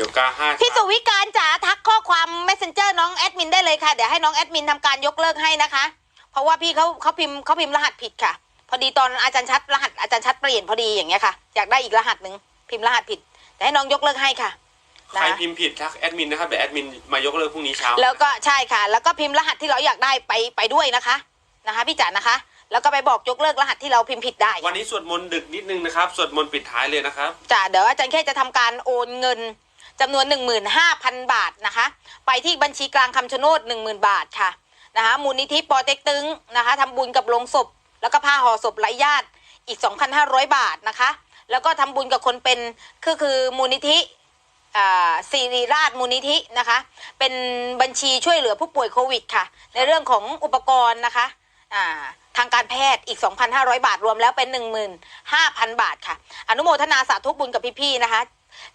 ดี๋ยวกาห้าพี่สุวิการจ๋าทักข้อความ messenger น้องแอดมินได้เลยค่ะ เดี๋ยวให้น้องแอดมินทำการยกเลิกให้นะคะ เพราะว่าพี่เขาเขาพิมพ์เขาพิมพ์รหัสผิดค่ะ พอดีตอนอาจารย์ชัดรหัสอาจารย์ชัดเปลี่ยนพอดีอย่างเงี้ยค่ะ อยากได้อีกรหัสหนึ่งพิมพ์รหัสผิดแต่ให้น้องยกเลิกให้ค่ะใครนะพิมพ์ผิดทักแอดมินนะครับเดี๋ยวแอดมินมายกเลิกพรุ่งนี้เช้าแล้วก็ใช่ค่ะ แล้วก็พิมพ์รหัสที่เราอยากได้ไปไปด้วยนะคะนะคะพี่จ๋านะคะ แล้วก็ไปบอกยกเลิกรหัสที่เราพิมพ์ผิดได้ วันนี้สวดมนต์ดึกนิดนึงนะครับสวดมนต์ปิดท้ายเลยนะครับจ้ะเดี๋ยวอาจารย์แค่จะทำการโอนเงิน จำนวน 15,000 บาทนะคะ ไปที่บัญชีกลางคำชะโนด 10,000 บาทค่ะนะคะมูลนิธิปอเต็กตึงนะคะทำบุญกับโลงศพ แล้วก็ผ้าห่อศพไร้ญาติอีก 2,500 บาทนะคะ แล้วก็ทำบุญกับคนเป็นคือคือมูลนิธิอ่าศิริราชมูลนิธินะคะ เป็นบัญชีช่วยเหลือผู้ป่วยโควิดค่ะ ในเรื่องของอุปกรณ์นะคะอ่าทางการแพทย์อีก 2,500 บาทรวมแล้วเป็น 15,000 บาทค่ะ อนุโมทนาสาธุบุญกับพี่ๆนะคะ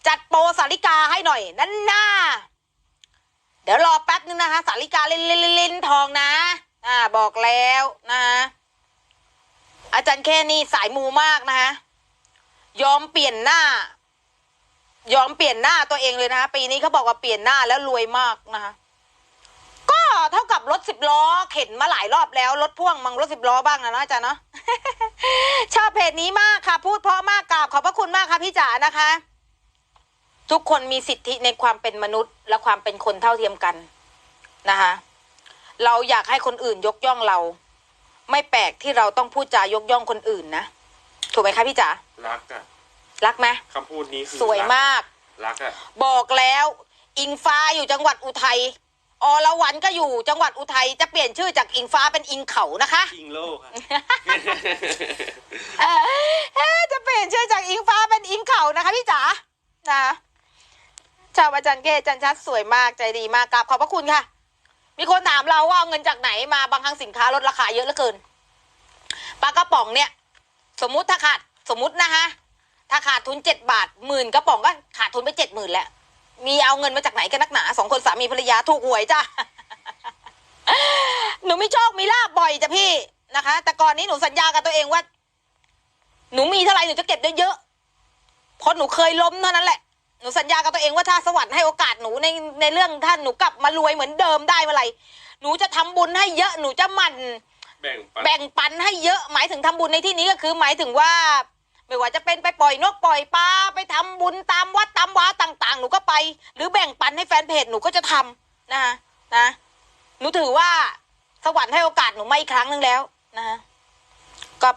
จัดโปรสาริกาให้หน่อย นั่นน่าเดี๋ยวรอแป๊บนึงนะคะสาริกาเล่นเล่นเล่นทองนะ อ่า บอกแล้วนะ อาจารย์แค่นี่สายมูมากนะคะยอมเปลี่ยนหน้า ยอมเปลี่ยนหน้าตัวเองเลยนะคะปีนี้เขาบอกว่าเปลี่ยนหน้าแล้วรวยมากนะคะก็เท่ากับรถสิบล้อ เข็นมาหลายรอบแล้ว รถพ่วงมังรถสิบล้อบ้างนะเนาะอาจารย์เนาะชอบเพจนี้มากค่ะ พูดเพราะมากกราบขอบพระคุณมากค่ะพี่จ๋านะคะ ทุกคนมีสิทธิในความเป็นมนุษย์ และความเป็นคนเท่าเทียมกันนะคะเราอยากให้คนอื่นยกย่องเรา ไม่แปลกที่เราต้องพูดจายกย่องคนอื่นนะถูกไหมคะพี่จ๋ารักอะรักไหมคำพูดนี้คือสวยมาก รักอะบอกแล้ว อิงฟ้าอยู่จังหวัดอุทัยอรวันก็อยู่จังหวัดอุทัยจะเปลี่ยนชื่อจากอิงฟ้าเป็นอิงเขานะคะ อิงโลกอะเอ่อเอ๊ะจะเปลี่ยนชื่อจากอิงฟ้าเป็นอิงเขานะคะพี่จ๋านะ ชาวอาจารย์เกศจารย์ชัดสวยมากใจดีมากกราบขอบพระคุณค่ะ มีคนถามเราว่าเอาเงินจากไหนมาบางครั้งสินค้าลดราคาเยอะเหลือเกินปลากระป๋องเนี่ย สมมุติถ้าขาดสมมุตินะฮะถ้าขาดทุนเจ็ดบาทหมื่นกระป๋องก็ขาดทุนไปเจ็ดหมื่นแล้วมีเอาเงินมาจากไหนกันนักหนาสองคนสามีภรรยาถูกหวยจ้ะหนูไม่โชคมีลาบบ่อยจ้ะพี่นะคะ แต่ก่อนนี้หนูสัญญากับตัวเองว่า หนูมีเท่าไหร่หนูจะเก็บเยอะๆเพราะหนูเคยล้มเท่านั้นแหละ นูสัญญากับตัวเองว่าถ้าสวรรค์ให้โอกาสหนูในในเรื่องถ้าหนูกลับมารวยเหมือนเดิมได้เมื่อไหร่หนูจะทำบุญให้เยอะหนูจะหมั่นแบ่งปันแบ่งปันให้เยอะหมายถึงทำบุญในที่นี้ก็คือ หมายถึงว่า ไม่ว่าจะเป็นไปปล่อยนกปล่อยปลาไปทำบุญตามวัดตามวาต่าง ๆ หนูก็ไป หรือแบ่งปันให้แฟนเพจหนูก็จะทำนะคะนะหนูถือว่าสวรรค์ให้โอกาสหนูมาอีกครั้งหนึ่งแล้วนะคะก็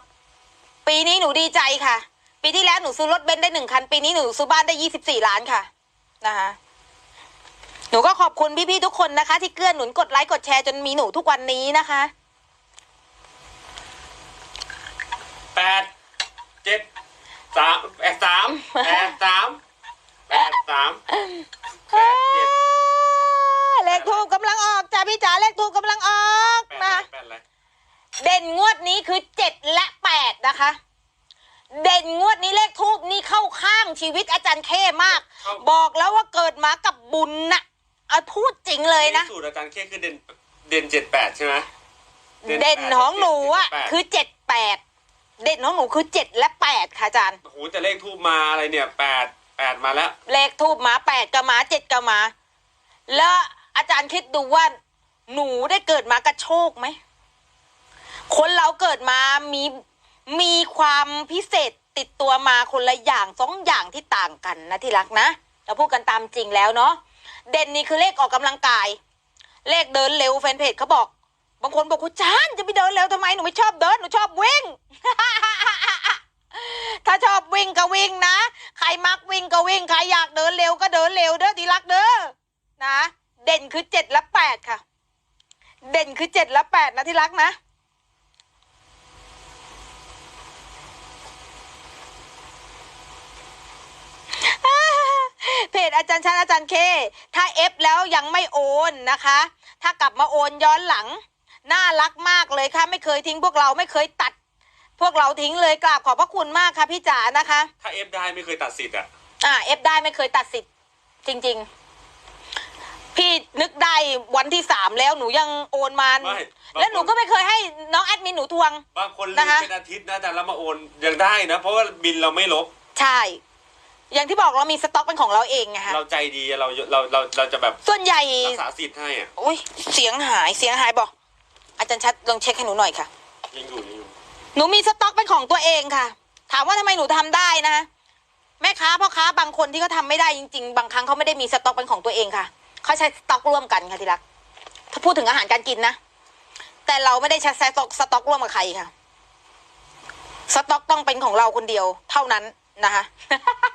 ปีนี้หนูดีใจค่ะ ปีที่แล้วหนูซื้อรถเบนซ์ได้หนึ่งคัน ปีนี้หนูซื้อบ้านได้ยี่สิบสี่ล้านค่ะนะคะหนูก็ขอบคุณพี่ๆทุกคนนะคะ ที่เกื้อหนุนกดไลค์กดแชร์จนมีหนูทุกวันนี้นะคะแปดเจ็ดสามแปดสามแปดสามแปดสามแปดเจ็ดเลขทูบกำลังออกจ้ะพี่จ๋าเลขทูบกำลังออกแปดอะไรนะแปดอะไรเด่นงวดนี้คือเจ็ดและแปดนะคะ เด่นงวดนี้เลขทูบนี่เข้าข้างชีวิตอาจารย์เข้มากบอกแล้วว่าเกิดมากับบุญน่ะเอาพูดจริงเลยนะ สูตรอาจารย์เคคือเด่นเด่นเจ็ดแปดใช่ไหม เด่นของหนูอะเจ็ดแปด คือเจ็ดแปดเด่นของหนูคือเจ็ดและแปดค่ะอาจารย์ โอ้โหแต่เลขทูบมาอะไรเนี่ยแปดแปดมาแล้ว เลขทูบมาแปดก็มาเจ็ดก็มา แล้วอาจารย์คิดดูว่า หนูได้เกิดมากระโชกไหม คนเราเกิดมามี มีความพิเศษติดตัวมาคนละอย่างสองอย่างที่ต่างกันนะที่รักนะ เราพูดกันตามจริงแล้วเนาะเด่นนี่คือเลขออกกำลังกาย เลขเดินเร็วแฟนเพจเขาบอก บางคนบอกคุณจานจะไปเดินเร็วทำไมหนูไม่ชอบเดินหนูชอบวิ่ง ถ้าชอบวิ่งก็วิ่งนะ ใครมักวิ่งก็วิ่งใครอยากเดินเร็วก็เดินเร็วเด้อที่รักเด้อนะ เด่นคือเจ็ดและแปดค่ะ เด่นคือเจ็ดและแปดนะที่รักนะ เพจ อาจารย์ชันอาจารย์เค ถ้าเอฟแล้วยังไม่โอนนะคะ ถ้ากลับมาโอนย้อนหลัง น่ารักมากเลยค่ะ ไม่เคยทิ้งพวกเราไม่เคยตัด พวกเราทิ้งเลยกราบขอบพระคุณมากค่ะพี่จ๋านะคะ ถ้าเอฟได้ไม่เคยตัดสิทธิ์อะอ่าเอฟได้ไม่เคยตัดสิทธิ์จริง ๆ พี่นึกได้วันที่สามแล้วหนูยังโอนมาไม่แล้วหนูก็ไม่เคยให้น้องแอดมินหนูทวง บางคนลืมนะคะ เป็นอาทิตย์นะแต่เรามาโอนยังได้นะ เพราะว่าบินเราไม่ลบ ใช่ อย่างที่บอกเรามีสต็อกเป็นของเราเองไงคะเราใจดีเราเราเราเราจะแบบส่วนใหญ่รักษาสิทธิ์ให้อะอุ้ยเสียงหายเสียงหายบอก อาจารย์ชัดลองเช็คให้หนูหน่อยค่ะ ยังอยู่ยังอยู่หนูมีสต็อกเป็นของตัวเองค่ะ ถามว่าทำไมหนูทำได้นะแม่ค้าพ่อค้าบางคนที่เขาทาไม่ได้จริงๆ บางครั้งเขาไม่ได้มีสต็อกเป็นของตัวเองค่ะเขาใช้สต็อกร่วมกันค่ะที่รัก ถ้าพูดถึงอาหารการกินนะแต่เราไม่ได้ใช้สต็อกสต็อกร่วมกับใครค่ะ สต็อกต้องเป็นของเราคนเดียว เท่านั้นนะคะถ้ามั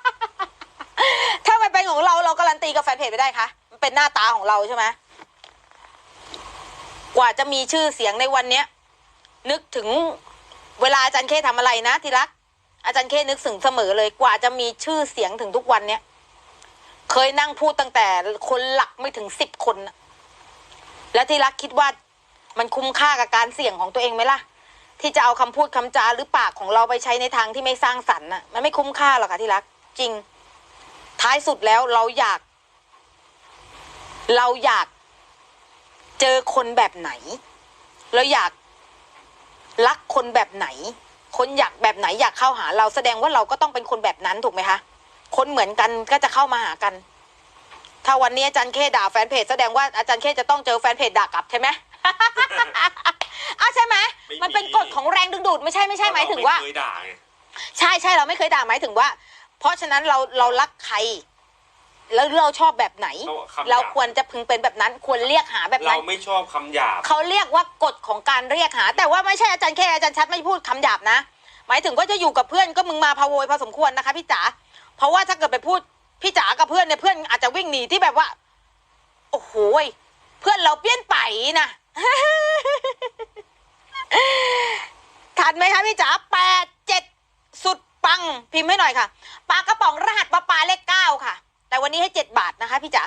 นของเราเราการันตีกับแฟนเพจไม่ได้คะมันเป็นหน้าตาของเราใช่ไหมกว่าจะมีชื่อเสียงในวันเนี้ย นึกถึงเวลาอาจารย์เคทำอะไรนะที่รัก อาจารย์เคนึกถึงเสมอเลย กว่าจะมีชื่อเสียงถึงทุกวันเนี้ยเคยนั่งพูดตั้งแต่คนหลักไม่ถึงสิบคนแล้วที่รักคิดว่ามันคุ้มค่ากับการเสี่ยงของตัวเองไหมล่ะ ที่จะเอาคำพูดคำจาหรือปากของเราไปใช้ในทางที่ไม่สร้างสรรค์น่ะมันไม่คุ้มค่าหรอกค่ะที่รักจริง ท้ายสุดแล้วเราอยาก เราอยากเจอคนแบบไหน เราอยากรักคนแบบไหน คนอยากแบบไหนอยากเข้าหา เราแสดงว่าเราก็ต้องเป็นคนแบบนั้นถูกไหมคะคนเหมือนกันก็จะเข้ามาหากัน ถ้าวันนี้อาจารย์เคด่าแฟนเพจแสดงว่าอาจารย์เคจะต้องเจอแฟนเพจด่ากลับใช่ไหมอ้าวใช่ไหมมันเป็นกฎของแรงดึงดูดไม่ใช่ไม่ใช่หมายถึงว่าเรไม่เคยด่าไงใช่ใช่เราไม่เคยด่าหมายถึงว่า เพราะฉะนั้นเราเรารักใคร แล้วเราชอบแบบไหนเราควรจะพึงเป็นแบบนั้น ควรเรียกหาแบบเรานั้น ไม่ชอบคำหยาบ เขาเรียกว่ากฎของการเรียกหา แต่ว่าไม่ใช่อาจารย์แค่อาจารย์ชัดไม่พูดคำหยาบนะ หมายถึงว่าจะอยู่กับเพื่อนก็มึงมาพะโวยพอสมควรนะคะพี่จ๋าเพราะว่าถ้าเกิดไปพูดพี่จ๋ากับเพื่อนเนี่ยเพื่อนอาจจะวิ่งหนีที่แบบว่า โอ้โหยเพื่อนเราเปลี่ยนไปนะ ทันไหมคะพี่จ๋าแปดเจ็ดสุด ปังพิมพ์ให้หน่อยค่ะปลากระป๋องรหัสปลาปลาเลขเก้าค่ะ แต่วันนี้ให้เจ็ดบาทนะคะพี่จ๋า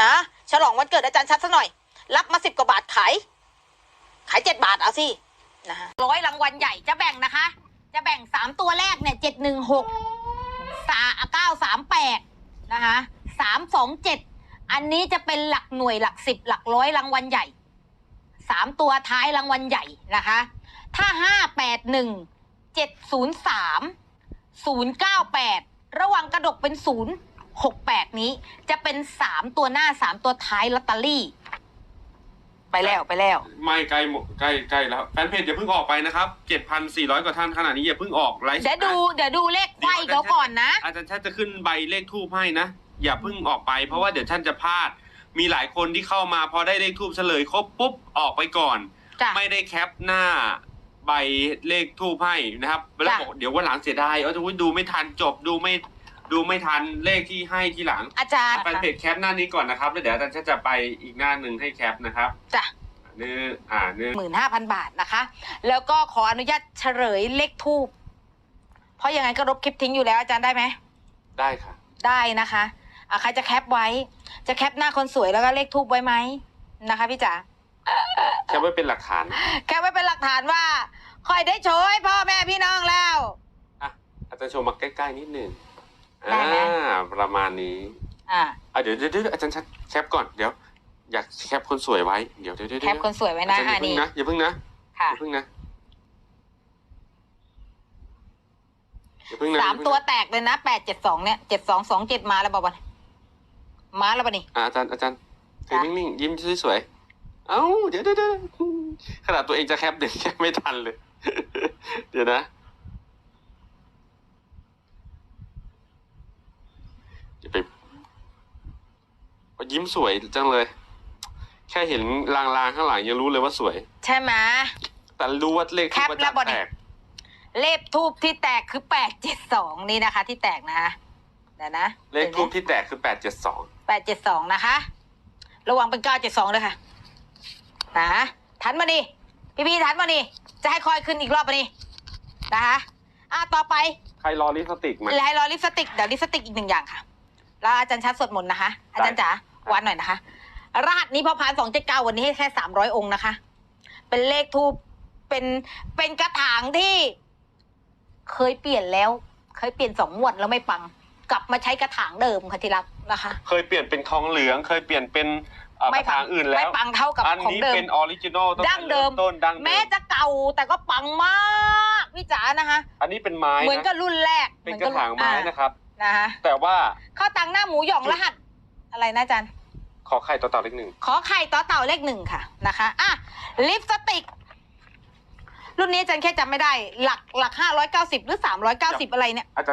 นะฉลองวันเกิดอาจารย์ชัดซะหน่อย รับมาสิบกว่าบาทขายขายเจ็ดบาทเอาสินะคะร้อยรางวัลใหญ่จะแบ่งนะคะ จะแบ่งสามตัวแรกเนี่ยเจ็ดหนึ่งหกสาเก้าสามแปดนะคะสามสองเจ็ดอันนี้จะเป็นหลักหน่วยหลักสิบหลักร้อยรางวัลใหญ่สามตัวท้ายรางวัลใหญ่นะคะ ถ้าห้าแปดหนึ่งเจ็ดศูนย์สาม ศูนย์เก้าแปดระหว่างกระดกเป็นศูนย์หกแปดนี้ จะเป็นสามตัวหน้าสามตัวท้ายลอตเตอรี่ ไปแล้วไปแล้ว ไม่ใกล้หมดใกล้ใกล้แล้ว แฟนเพจอย่าเพิ่งออกไปนะครับ 7,400 กว่าท่านขนาดนี้อย่าเพิ่งออกไลฟ์เดี๋ยวดูเดี๋ยวดูเลขไขว้เขาก่อนนะ อาจารย์ชาติจะขึ้นใบเลขทูบให้นะ อย่าเพิ่งออกไปเพราะว่าเดี๋ยวท่านจะพลาด มีหลายคนที่เข้ามาพอได้เลขทูบเฉลยครบปุ๊บออกไปก่อน จ้ะ ไม่ได้แคปหน้า ใบเลขทูบให้นะครับแล้วจ้ะบอกเดี๋ยววันหลังเสียดายเออจะดูไม่ทันจบดูไม่ดูไม่ทันเลขที่ให้ทีหลังอาจารย์แฟนเพจแคปหน้านี้ก่อนนะครับแล้วเดี๋ยวอาจารย์ชาติจะไปอีกหน้าหนึ่งให้แคปนะครับจ้ะเนื้ออ่าเนื้อหมื่นห้าพันบาทนะคะ แล้วก็ขออนุญาตเฉลยเลขทูบเพราะยังไงก็ลบคลิปทิ้งอยู่แล้วอาจารย์ได้ไหมได้ค่ะ ได้นะคะอะใครจะแคปไว้ จะแคปหน้าคนสวยแล้วก็เลขทูบไว้ไหมนะคะพี่จ๋า แคปไว้เป็นหลักฐาน แคปไว้เป็นหลักฐานว่าคอยได้โชว์ให้พ่อแม่พี่น้องแล้ว อะอาจารย์โชว์มาใกล้ๆนิดหนึ่งได้อ่าไหม ประมาณนี้อ่าอะเดี๋ยวเดี๋ยวเดี๋ยวอาจารย์ชัดแคปก่อนเดี๋ยว อยากแคปคนสวยไว้เดี๋ยวเดี๋ยวเดี๋ยวแคปคนสวยไว้นะอาจารย์อย่าอ่าเพิ่นี่งนะอย่าเพิ่งนะค่ะอย่าเพิ่งนะอย่าเพิ่งนะสามตัวแตกเลยนะแปดเจ็ดสองเนี่ยเจ็ดสองสองเจ็ดมาแล้วบอกว่ามาแล้วปะนี่ อะอาจารย์อาจารย์ถือจ้ะ นิ่งๆยิ้มสวยๆ เอ้าเดี๋ยวเดี๋ยวเดี๋ยวขนาดตัวเองจะแคปเดี๋ยวแคปไม่ทันเลย เดี๋ยวนะอย่าไปยิ้มสวยจังเลย แค่เห็นลางๆข้างหลังยังรู้เลยว่าสวย ใช่ไหมแต่รู้ว่าเลขที่แคปประแล้วจักบอษ์ดี้แตกเลขทูบที่แตกคือแปดเจ็ดสองนี่นะคะ ที่แตกนะเดี๋ยวนะเลขทูบที่แตกคือแปดเจ็ดสองแปดเจ็ดสองนะคะ ระวังเป็นเก้าเจ็ดสองเลยค่ะ นะทันมานี่พี่พี่ๆทันมานี่จะให้คอยขึ้นอีกรอบมานี่นะคะอะต่อไปใครรอลิปสติกมาและให้รอลิปสติกเดี๋ยวลิปสติกอีกหนึ่งอย่างค่ะ แล้วอาจารย์ชัดสวดมนต์นะคะ อาจารย์จ๋าวันหน่อยนะคะ รหัสนี้พอพานสองเจ็ดเก้าวันนี้ให้แค่สามร้อยองค์นะคะ เป็นเลขทูบเป็นเป็นกระถางที่ เคยเปลี่ยนแล้ว เคยเปลี่ยนสองงวดแล้วไม่ปัง กลับมาใช้กระถางเดิมค่ะที่รักนะคะ เคยเปลี่ยนเป็นทองเหลือง เคยเปลี่ยนเป็น เอ่อกระถางอื่นแล้ไม่ว ปังเท่ากับอันของนี้เดิม เป็นออริจินอลตั้งดั้แต่งเดิเริ่ม มต้นดั้งเดิแม้มจะเก่าแต่ก็ปังมากพี่จ๋านะคะ อันนี้เป็นไม้เหมือนนะกับรุ่นแรกเป็นกระถางไม้อ่นะครับ นะคะแต่ว่าข้าวตังหน้าหมูหยองรหัส อะไรนะอาจารย์ขอไข่ต่อเต่าเลขหนึ่งขอไข่ต่อเต่าเลขหนึ่งค่ะนะคะอะลิปสติก รุ่นนี้อาจารย์แค่จำไม่ได้ หลักหลักห้าร้อยเก้าสิบหรือสามร้อยเก้าสิบอะไรเนี่ย อาจารย์